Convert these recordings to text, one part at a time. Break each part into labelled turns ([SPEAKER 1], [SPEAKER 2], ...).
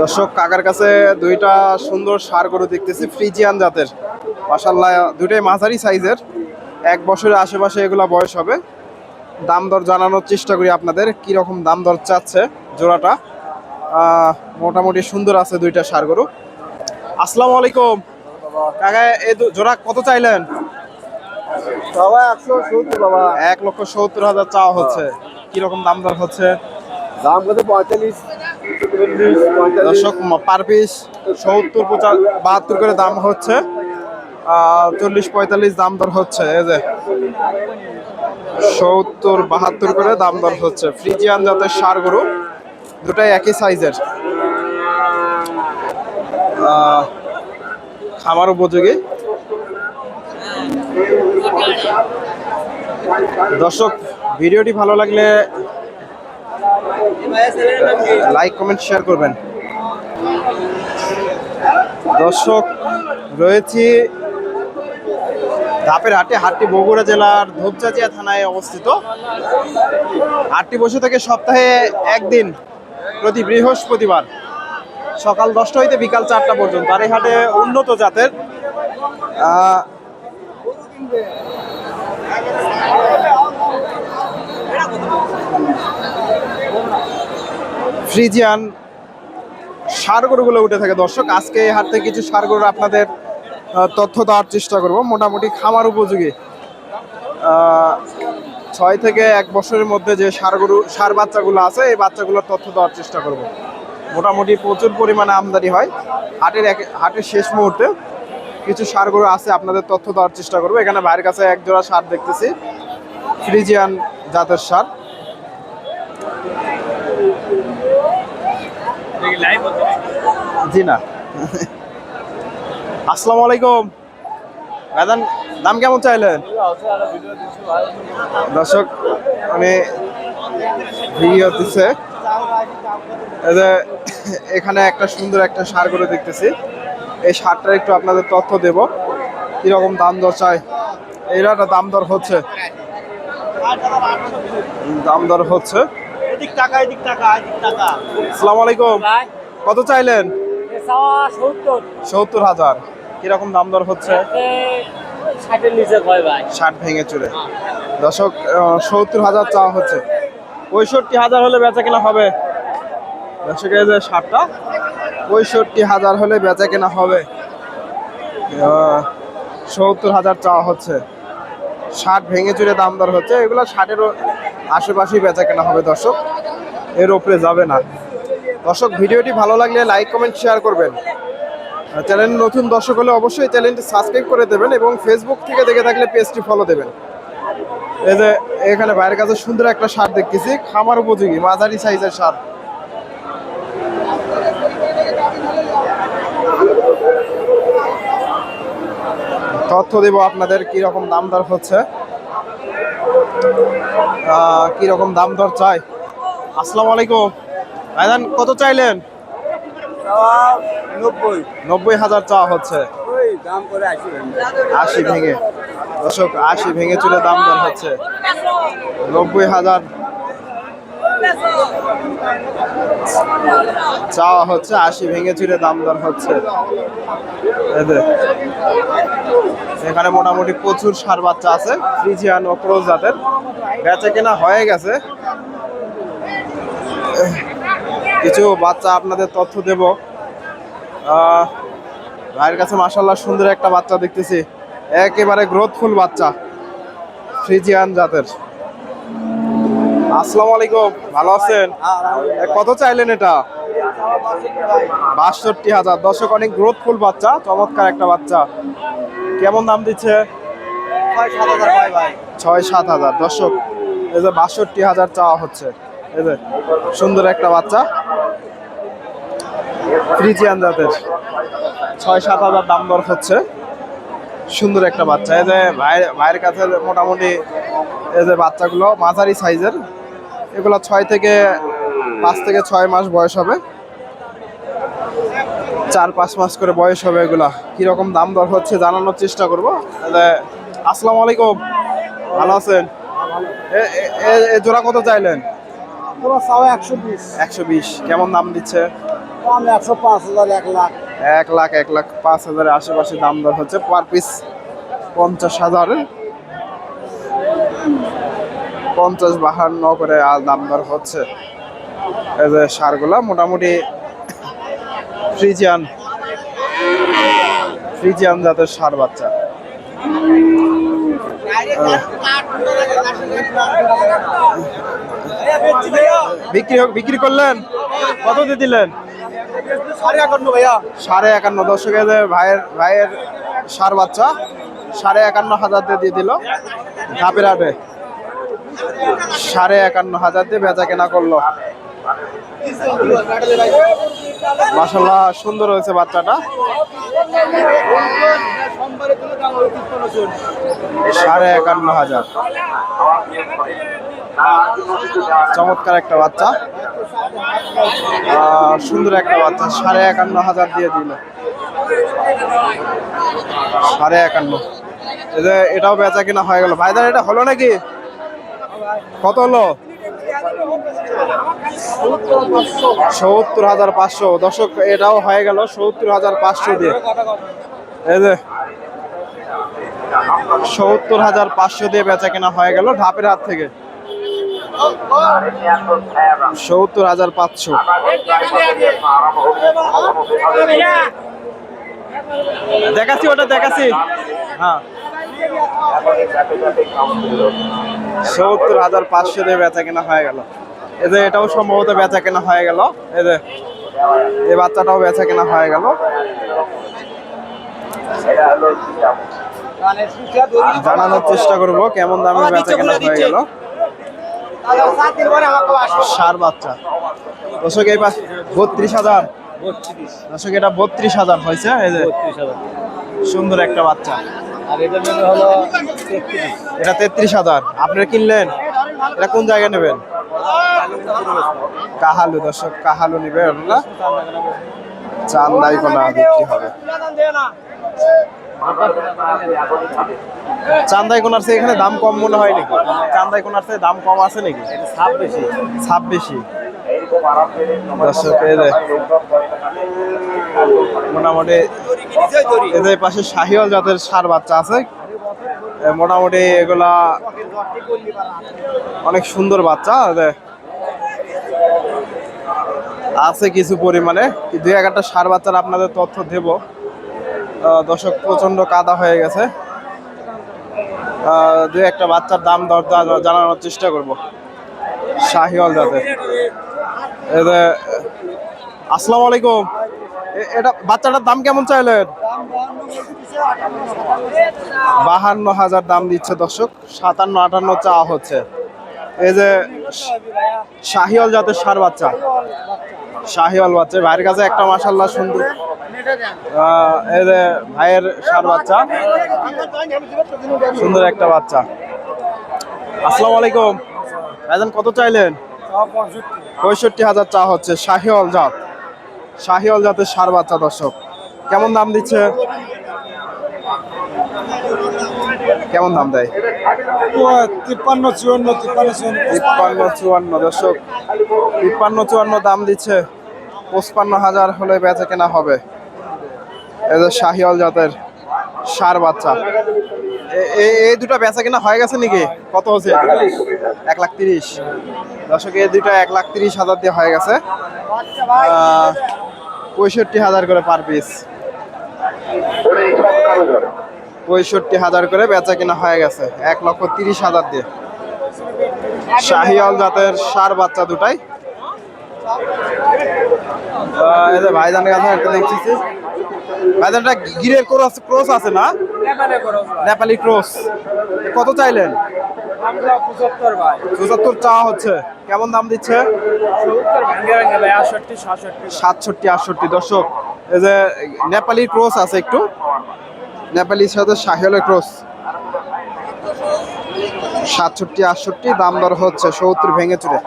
[SPEAKER 1] দর্শক কাকার কাছে দুইটা সুন্দর সার গরু দেখতেছি ফ্রিজিয়ান জাতের। মাসাল্লাহ দুইটাই মাঝারি সাইজের। এক বছরের আশেপাশে এগুলা বয়স হবে। দাম দর জানানোর চেষ্টা করি আপনাদের কি রকম দাম দর চাচ্ছে জোড়াটা। মোটামুটি সুন্দর আছে দুইটা সার গরু। আসসালামু আলাইকুম। কাকা এই জোড়া কত চাইলেন?
[SPEAKER 2] বাবা একশো সত্তর বাবা।
[SPEAKER 1] এক লক্ষ সত্তর হাজার চাওয়া হচ্ছে। কি রকম দাম দর হচ্ছে?
[SPEAKER 2] দাম কত? পঁয়তাল্লিশ।
[SPEAKER 1] দর্শক পার পিস সত্তর পঁচাশ বাহাত্তর করে দাম হচ্ছে। চল্লিশ পঁয়তাল্লিশ দাম দর হচ্ছে, এই যে। সত্তর, বাহাত্তর করে দাম দর হচ্ছে। ফ্রিজিয়ান জাতের সার গরু, দুটাই একই সাইজের। খামার উপযোগী। দর্শক, ভিডিওটি ভালো লাগলে লাইক কমেন্ট শেয়ার করবেন। দর্শক, রয়েছি ধাপের হাটে, হাটটি বগুড়া জেলার ধূপচাচিয়া থানায় অবস্থিত। হাটটি বসে থেকে সপ্তাহে একদিন প্রতি বৃহস্পতিবার সকাল দশটা হইতে বিকাল চারটা পর্যন্ত। আর এই হাটে উন্নত জাতের ফ্রিজিয়ান সার গরুগুলো উঠে থাকে। দর্শক, আজকে এই থেকে কিছু সার গরু আপনাদের তথ্য দেওয়ার চেষ্টা করব। মোটামুটি খামার উপযোগী। ছয় থেকে এক বছরের মধ্যে যে সার গরু সার বাচ্চাগুলো আছে, এই বাচ্চাগুলোর তথ্য দেওয়ার চেষ্টা করব। মোটামুটি প্রচুর পরিমাণে আমদানি হয়। হাটের এক, হাটের শেষ মুহূর্তে কিছু সার গরু আছে, আপনাদের তথ্য দেওয়ার চেষ্টা করব। এখানে বাইরের কাছে এক জোড়া সার দেখতেছি। ফ্রিজিয়ান জাতের সার। জি না। আসসালামু আলাইকুম। দাম কেমন চাইলেন? দর্শক, আমি ভিডিও দিচ্ছে এখানে একটা সুন্দর একটা সার করে দেখতেছি। এই সারটার একটু আপনাদের তথ্য দেব। কীরকম দাম দর চাই? এইটা একটা দাম দর হচ্ছে। দাম দর হচ্ছে।
[SPEAKER 2] এদিক টাকা এদিক টাকা এদিক টাকা।
[SPEAKER 1] আসসালামু আলাইকুম। কত চাইলেন?
[SPEAKER 2] সত্তর।
[SPEAKER 1] হাজার। কীরকম দাম দর হচ্ছে?
[SPEAKER 2] ষাটের নিচে কয় ভাই।
[SPEAKER 1] ষাট ভেঙে চলে দর্শক সত্তর হাজার চাওয়া হচ্ছে। পঁয়ষট্টি হাজার হলে বেচা কেনা হবে। দর্শক এই যে ষাটটা পঁয়ষট্টি হাজার হলে বেচা কেনা হবে। সত্তর হাজার চাওয়া হচ্ছে। ষাট ভেঙে চুরে দাম দর হচ্ছে। এগুলো ষাটেরও আশেপাশেই বেচা কেনা হবে, দর্শক। এর ওপরে যাবে না। দর্শক, ভিডিওটি ভালো লাগলে লাইক, কমেন্ট, শেয়ার করবেন। চ্যানেল নতুন দর্শক হলে অবশ্যই চ্যানেলটি সাবস্ক্রাইব করে দেবেন এবং ফেসবুক থেকে দেখে থাকলে পেজটি ফলো দেবেন। এই যে, এখানে বাইরের কাছে সুন্দর একটা সার দেখতেছি, খামার উপযোগী, মাঝারি সাইজের সার। তথ্য দেব আপনাদের কি রকম দাম দর হচ্ছে। আহ, কি রকম দাম দর চাই? আসসালামু আলাইকুম। ভাইজান কত চাইলেন?
[SPEAKER 2] নব্বই
[SPEAKER 1] হাজার চাওয়া হচ্ছে। আশি ভেঙে। দর্শক আশি ভেঙে চলে দাম দর হচ্ছে। নব্বই হাজার চাওয়া হচ্ছে আশি ভেঙে চুরে দাম দর হচ্ছে। এখানে মোটামুটি প্রচুর সার বাচ্চা আছে, ফ্রিজিয়ান ও জাতের। বেচা কেনা হয়ে গেছে। কিছু বাচ্চা আপনাদের তথ্য দেব। ভাইয়ের কাছে মাসাল্লাহ সুন্দর একটা বাচ্চা দেখতেছি। একেবারে গ্রোথফুল বাচ্চা, ফ্রিজিয়ান জাতের। আসসালামু আলাইকুম, ভালো আছেন? কত চাইলেন এটা? বাষট্টি হাজার। দর্শক, অনেক গ্রোথফুল বাচ্চা, চমৎকার একটা বাচ্চা। কেমন দাম দিচ্ছে? ছয় সাত হাজার। দর্শক, এই যে বাষট্টি হাজার চাওয়া হচ্ছে। এই যে, সুন্দর একটা বাচ্চা। ফ্রিজিয়ান জাতের। ছয় সাত হাজার দাম দর হচ্ছে। সুন্দর একটা বাচ্চা। এই যে ভাইয়ের ভাইয়ের কাছে মোটামুটি এই যে বাচ্চাগুলো মাঝারি সাইজের। এগুলো ছয় থেকে পাঁচ থেকে ছয় মাস বয়স হবে। চার পাঁচ মাস করে বয়স হবে এগুলা। কীরকম দাম দর হচ্ছে জানানোর চেষ্টা করব। তাহলে আসসালামু আলাইকুম। ভালো আছেন? এ- জোড়া কত চাইলেন?
[SPEAKER 2] একশো বিশ।
[SPEAKER 1] কেমন দাম দিচ্ছে?
[SPEAKER 2] একশো পাঁচ হাজার এক লাখ।
[SPEAKER 1] এক লাখ এক লাখ পাঁচ হাজারের আশেপাশে দাম দর হচ্ছে। পার পিস পঞ্চাশ হাজার পঞ্চাশ বাহান্ন করে দাম দর হচ্ছে। এই যে সারগুলা মোটামুটি ফ্রিজিয়ান ফ্রিজিয়ান জাতের সার বাচ্চা। বিক্রি বিক্রি করলেন? কত দিয়ে দিলেন?
[SPEAKER 2] সাড়ে একান্ন।
[SPEAKER 1] দর্শকের ভাইয়ের ভাইয়ের সার বাচ্চা, সাড়ে একান্ন হাজার দিয়ে দিয়ে দিল। ধাপের হাটে। সাড়ে একান্ন হাজার দিয়ে বেচা কেনা করল। মাসাল্লাহ সুন্দর হয়েছে বাচ্চাটা। সাড়ে একান্ন হাজার। চমৎকার একটা বাচ্চা। সুন্দর একটা বাচ্চা, সাড়ে একান্ন হাজার দিয়ে দিল। সাড়ে একান্ন। এটাও বেচা কিনা হয়ে গেল। ভাইদার, এটা হলো নাকি? কত হলো? সত্তর হাজার পাঁচশো। দর্শক, এটাও হয়ে গেল সত্তর হাজার পাঁচশো দিয়ে। এই যে, সত্তর হাজার পাঁচশো দিয়ে বেচা কেনা হয়ে গেল ঢাপের হাত থেকে। সত্তর হাজার পাঁচশো। দেখাচ্ছি ওটা, দেখাচ্ছি। হ্যাঁ। সত্তর হাজার পাঁচশো দিয়ে বেচা কেনা হয়ে গেল। যে এটাও সম্ভবত বেচা কেনা হয়ে গেল। যে এই বাচ্চাটাও বেচা কেনা হয়ে গেল। জানানোর চেষ্টা করব কেমন দামে বেচা কেনা হয়ে গেল। সার বাচ্চা। দর্শক এই পাশ বত্রিশ হাজার। দর্শক এটা বত্রিশ হাজার হয়েছে এই যে। সুন্দর একটা বাচ্চা।
[SPEAKER 2] আর এটা মেনে হলো তেত্রিশ।
[SPEAKER 1] এটা তেত্রিশ হাজার। আপনারা কিনলেন? এটা কোন জায়গায় নেবেন? কাহালু দর্শক কাহালু নিবে ওটা চান্দাই কোনা বিক্রি হবে? চান্দাই কোনার চেয়ে এখানে দাম কম মনে হয় নাকি? চান্দাই কোনার চেয়ে দাম কম আছে নাকি?
[SPEAKER 2] সাপ বেশি
[SPEAKER 1] ছাব্বিশি দর্শক এই মোটামুটি এদের পাশে শাহিওয়াল জাতের সার বাচ্চা আছে। মোটামুটি এগুলা অনেক সুন্দর বাচ্চা আছে কিছু পরিমাণে। দুই একটা সার বাচ্চার আপনাদের তথ্য দেব। দর্শক প্রচণ্ড কাদা হয়ে গেছে। দুই একটা বাচ্চার দাম দর জানানোর চেষ্টা করব। শাহিওয়াল জাতের। আসসালামু আলাইকুম। এটা বাচ্চাটার দাম কেমন চাইলেন? বাহান্ন হাজার দাম দিচ্ছে দর্শক, সাতান্ন, আটান্ন চা হচ্ছে। এই যে শাহিওয়াল জাতের সার বাচ্চা। শাহিওয়াল বাচ্চা। ভাইয়ের কাছে একটা মাসাল্লাহ সুন্দর এই যে ভাইয়ের সার বাচ্চা। সুন্দর একটা বাচ্চা। আসসালামু আলাইকুম। ভাইজান, কত চাইলেন? পঁয়ষট্টি হাজার চা হচ্ছে, শাহিওয়াল জাত। শাহিওয়াল জাতের সার বাচ্চা দর্শক কেমন দাম দিচ্ছে? কেমন দাম দেয়?
[SPEAKER 2] তিপ্পান্ন চুয়ান্ন তিপ্পান্ন
[SPEAKER 1] তিপ্পান্ন চুয়ান্ন দর্শক তিপ্পান্ন চুয়ান্ন দাম দিচ্ছে। পঁচপান্ন হাজার হলে বেচা কেনা হবে। এদের শাহিওয়াল জাতের সার বাচ্চা। এই দুটো বেচা কেনা হয়ে গেছে নাকি? কত হচ্ছে এক লাখ তিরিশ। দর্শক এই দুটো এক লাখ তিরিশ হাজার দিয়ে হয়ে গেছে। আহ, পঁয়ষট্টি হাজার করে পার পিস পঁয়ষট্টি হাজার করে বেচা কেনা হয়ে গেছে। এক লক্ষ তিরিশ হাজার দিয়ে। শাহিয়াল জাতের সার বাচ্চা দুটাই। ভাইজানের কাছে একটা দেখছি ভাইজানটা গিরের ক্রস ক্রস আছে না? নেপালি ক্রস। কত চাইলেন?
[SPEAKER 2] পঁচাত্তর
[SPEAKER 1] চা হচ্ছে। কেমন দাম দিচ্ছে?
[SPEAKER 2] সাতষট্টি
[SPEAKER 1] আটষট্টি। দর্শক এই যে নেপালি ক্রস আছে একটু। নেপালির সাথে শাহিয়ালের ক্রস। সাতষট্টি আটষট্টি দাম দর হচ্ছে সত্তর ভেঙে চুরে।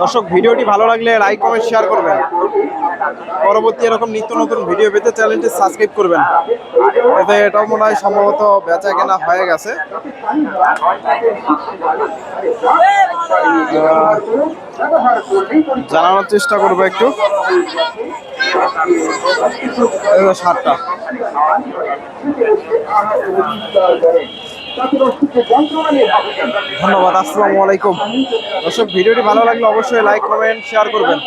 [SPEAKER 1] দর্শক, ভিডিওটি ভালো লাগলে লাইক কমেন্ট শেয়ার করবেন। পরবর্তী এরকম নিত্য নতুন ভিডিও পেতে চ্যানেলটি সাবস্ক্রাইব করবেন। এতে এটাও মনে হয় সম্ভবত বেচা কেনা হয়ে গেছে। জানানোর চেষ্টা করব একটু। সারটা। ধন্যবাদ, আসসালামু আলাইকুম। দর্শক, ভিডিওটি ভালো লাগলে অবশ্যই লাইক কমেন্ট শেয়ার করবেন।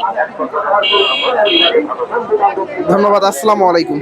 [SPEAKER 1] ধন্যবাদ, আসসালামু আলাইকুম।